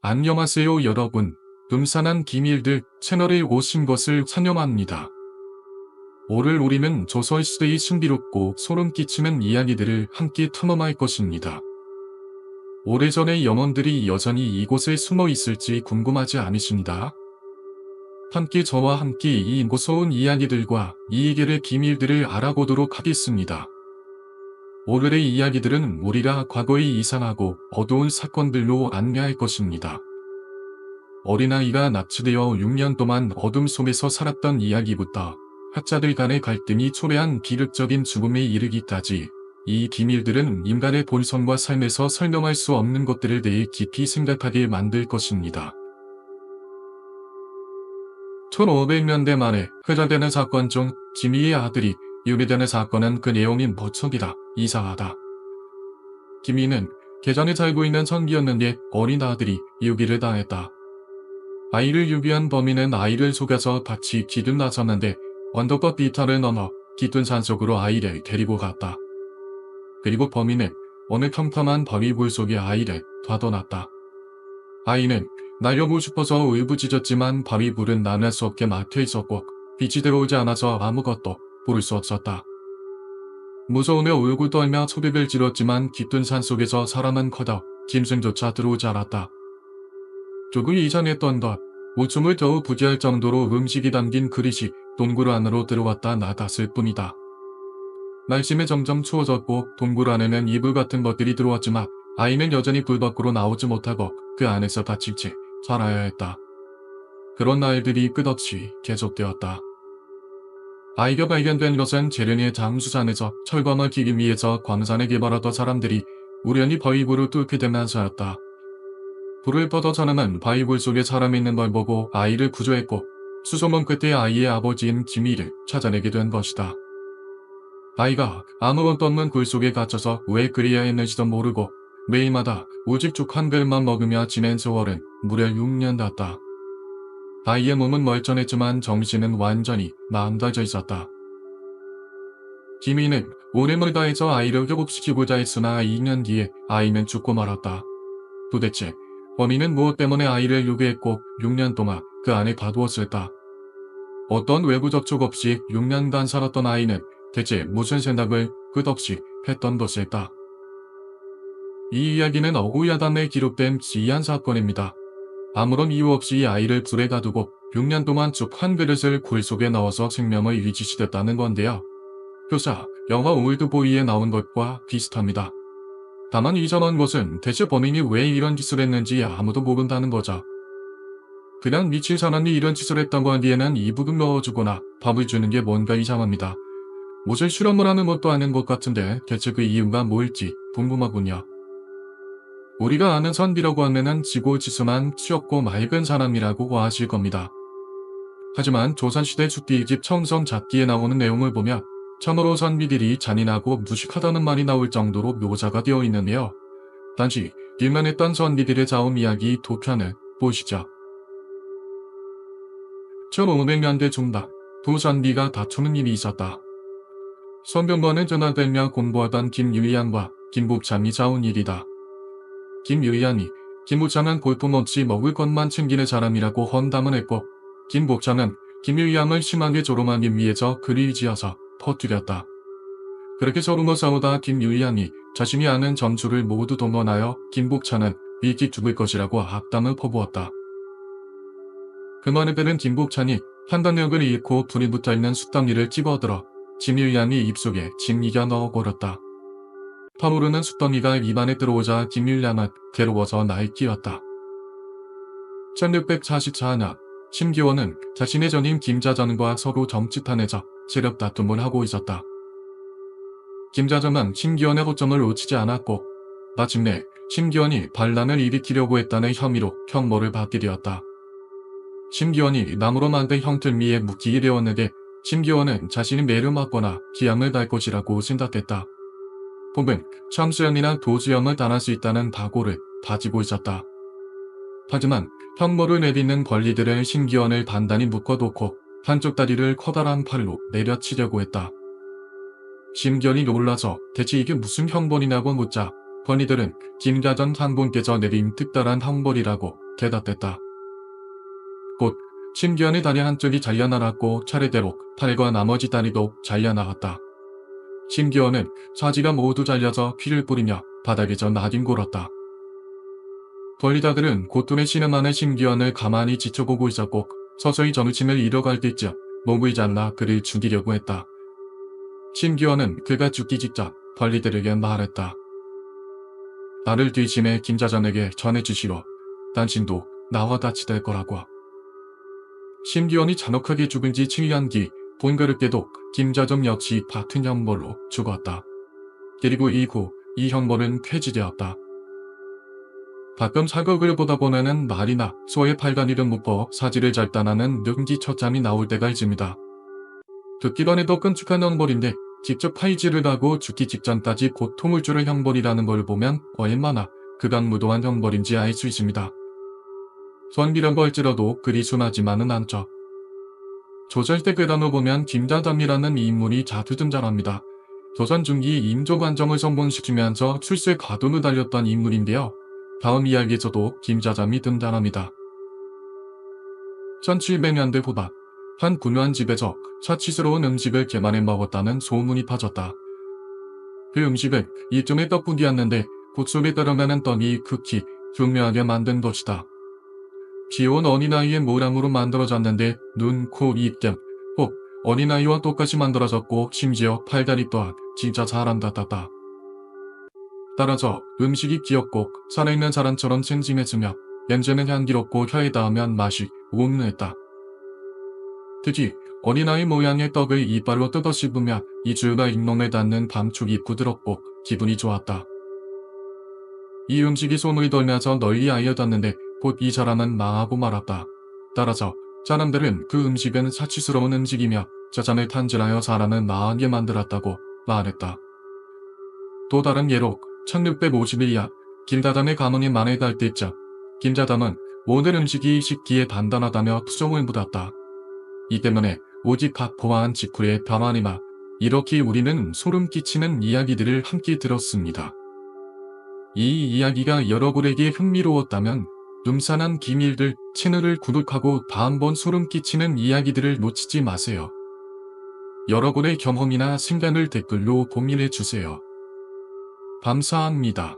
안녕하세요 여러분. 음산한 기밀들 채널에 오신 것을 환영합니다. 오늘 우리는 조설시대의 신비롭고 소름 끼치는 이야기들을 함께 탐험할 것입니다. 오래전의 영혼들이 여전히 이곳에 숨어 있을지 궁금하지 않으십니다. 함께 저와 함께 이 무서운 이야기들과 이 길의 비밀들을 알아보도록 하겠습니다. 오늘의 이야기들은 우리가 과거의 이상하고 어두운 사건들로 안내할 것입니다. 어린아이가 납치되어 6년 동안 어둠 속에서 살았던 이야기부터 학자들 간의 갈등이 초래한 비극적인 죽음에 이르기까지 이 비밀들은 인간의 본성과 삶에서 설명할 수 없는 것들에 대해 깊이 생각하게 만들 것입니다. 1500년대 말에 회자되는 사건 중 지미의 아들이 유배되는 사건은 그 내용이 무척이다 이상하다. 김이는 계전에 살고 있는 성기였는데 어린 아들이 유기를 당했다. 아이를 유기한 범인은 아이를 속여서 같이 길을 나섰는데 언덕과 비탈을 넘어 깃든 산속으로 아이를 데리고 갔다. 그리고 범인은 어느 평범한 바위굴 속에 아이를 둬둬놨다. 아이는 날려고 싶어서 울부짖었지만 바위불은 나눌 수 없게 막혀 있었고 빛이 들어오지 않아서 아무것도 볼수 없었다. 무서우며 울고 떨며 소리를 질렀지만 깃든 산속에서 사람은 커다 짐승조차 들어오지 않았다. 조금 이상했던 것, 웃음을 더욱 부지할 정도로 음식이 담긴 그릇이 동굴 안으로 들어왔다 나갔을 뿐이다. 날씨는 점점 추워졌고 동굴 안에는 이불 같은 것들이 들어왔지만 아이는 여전히 불 밖으로 나오지 못하고 그 안에서 채 살아야 했다. 그런 날들이 끝없이 계속되었다. 아이가 발견된 것은 재련의 장수산에서 철광을 기기 위해서 광산을 개발하던 사람들이 우연히 바위굴을 뚫게 되면서였다. 불을 뻗어 사람은 바위굴 속에 사람이 있는 걸 보고 아이를 구조했고 수소문 끝에 아이의 아버지인 지미를 찾아내게 된 것이다. 아이가 아무것도 없는 굴 속에 갇혀서 왜 그리야 했는지도 모르고 매일마다 우직죽 한 그릇만 먹으며 지낸 세월은 무려 6년 됐다. 아이의 몸은 멀쩡했지만 정신은 완전히 망가져 있었다. 김이는 오랜을 다해서 아이를 회복시키고자 했으나 2년 뒤에 아이는 죽고 말았다. 도대체 범인은 무엇 때문에 아이를 유괴했고 6년 동안 그 안에 가두었을까? 어떤 외부 접촉 없이 6년간 살았던 아이는 대체 무슨 생각을 끝없이 했던 것일까? 이 이야기는 어구야단에 기록된 지휘한 사건입니다. 아무런 이유 없이 아이를 불에 가두고 6년 동안 쭉한 그릇을 굴 속에 넣어서 생명을 유지시켰다는 건데요. 교사, 영화 올드보이에 나온 것과 비슷합니다. 다만 이전한 것은 대체 범인이 왜 이런 짓을 했는지 아무도 모른다는 거죠. 그냥 미칠 사람이 이런 짓을 했다고 하기에는 이불을 넣어주거나 밥을 주는 게 뭔가 이상합니다. 무슨 실험을 하는 것도 아닌 것 같은데 대체 그 이유가 뭘지 궁금하군요. 우리가 아는 선비라고 하면은 지고지순한 치엽고 맑은 사람이라고 아실 겁니다. 하지만 조선시대 죽기집 청성 잡기에 나오는 내용을 보면 참으로 선비들이 잔인하고 무식하다는 말이 나올 정도로 묘사가 되어 있는데요. 단지 일만했던 선비들의 자음 이야기 두 편을 보시죠. 1500년대 중반 두 선비가 다투는 일이 있었다. 선병관에 전화되며 공부하던 김유희안과 김복찬이 자운 일이다. 김유희안이 김복찬은 볼품없이 먹을 것만 챙기는 사람이라고 헌담을 했고 김복찬은 김유희안을 심하게 조롱하기 위해서 글을 지어서 퍼뜨렸다. 그렇게 서로 싸우다 김유희안이 자신이 아는 점주를 모두 동원하여 김복찬은 일찍 죽을 것이라고 악담을 퍼부었다. 그 말에 들은 김복찬이 판단력을 잃고 불이 붙어있는 숯덩이를 집어들어 김유희안이 입속에 진이겨 넣어버렸다. 타오르는 숯덩이가 입안에 들어오자 김유희안은 괴로워서 날뛰었다. 1644년 심기원은 자신의 전임 김자전과 서로 정치탄에서 세력 다툼을 하고 있었다. 김자전은 심기원의 호점을 놓치지 않았고 마침내 심기원이 반란을 일으키려고 했다는 혐의로 형모를 받게 되었다. 심기원이 나무로 만든 형틀미에 되었는데 심기원은 자신이 매를 맞거나 기함을 달 것이라고 생각했다. 혹은 참수염이나 도수염을 당할 수 있다는 각오를 다지고 있었다. 하지만 형모를 내딛는 권리들을 심기원을 단단히 묶어놓고 한쪽 다리를 커다란 팔로 내려치려고 했다. 심기원이 놀라서 대체 이게 무슨 형벌이냐고 묻자 권리들은 김자전 상분께서 내린 특별한 형벌이라고 대답했다. 곧 심기현의 다리 한쪽이 잘려나갔고 차례대로 팔과 나머지 다리도 잘려나갔다. 심기현은 사지가 모두 잘려서 피를 뿌리며 바닥에서 나뒹굴었다. 권리자들은 고통에 신음하는 심기현을 가만히 지켜보고 있었고 서서히 정신을 잃어갈 때쯤 몸을 잘라 그를 죽이려고 했다. 심기현은 그가 죽기 직전 관리들에게 말했다. 나를 뒤심해 김자전에게 전해주시오. 당신도 나와 같이 될 거라고. 심기현이 잔혹하게 죽은 지 7년 뒤 본그릇게도 김자정 역시 같은 형벌로 죽었다. 그리고 이후 이 형벌은 폐지되었다. 가끔 사극을 보다 보면은 말이나 소의 팔다리를 묶어 사지를 절단하는 능지처참이 나올 때가 있습니다. 듣기만 해도 끔찍한 형벌인데 직접 팔질을 하고 죽기 직전까지 고통을 주는 형벌이라는 걸 보면 얼마나 극악무도한 형벌인지 알 수 있습니다. 선비라고 할지라도 그리 순하지만은 않죠. 조절대 괴담을 보면 김자담이라는 이 인물이 자주 등장합니다. 조선 중기 임조관정을 선본시키면서 출세 가도를 달렸던 인물인데요. 다음 이야기에서도 김자담이 등장합니다. 1700년대 후반 한 군요한 집에서 사치스러운 음식을 개만해 먹었다는 소문이 퍼졌다. 그 음식은 이쯤의 떡국이었는데 국속에 들어가는 떡이 극히 중요하게 만든 것이다. 귀여운 어린아이의 모양으로 만들어졌는데 눈, 코, 입 등, 꼭 어린아이와 똑같이 만들어졌고 심지어 팔다리 또한 진짜 사람 같았다. 따라서 음식이 귀엽고 살아있는 사람처럼 생생했으며 냄새는 향기롭고 혀에 닿으면 맛이 우음했다. 특히 어린아이 모양의 떡을 이빨로 뜯어 씹으면 이주가 잇몸에 닿는 감촉이 부드럽고 기분이 좋았다. 이 음식이 소문이 돌면서 널리 알려졌는데 곧이 사람은 망하고 말았다. 따라서 사람들은 그 음식은 사치스러운 음식이며 자산을 탄질하여 사람을 망하게 만들었다고 말했다. 또 다른 예로 1651년 김다담의 가문이 만에 달 때쯤 김자담은 모든 음식이 식기에 단단하다며 투정을 묻었다. 이 때문에 오직 각포화한 직후에 가만히마 이렇게 우리는 소름 끼치는 이야기들을 함께 들었습니다. 이 이야기가 여러분에게 흥미로웠다면 눈산한 기밀들 채널을 구독하고 다음번 소름 끼치는 이야기들을 놓치지 마세요. 여러분의 경험이나 생각을 댓글로 고민해 주세요. 감사합니다.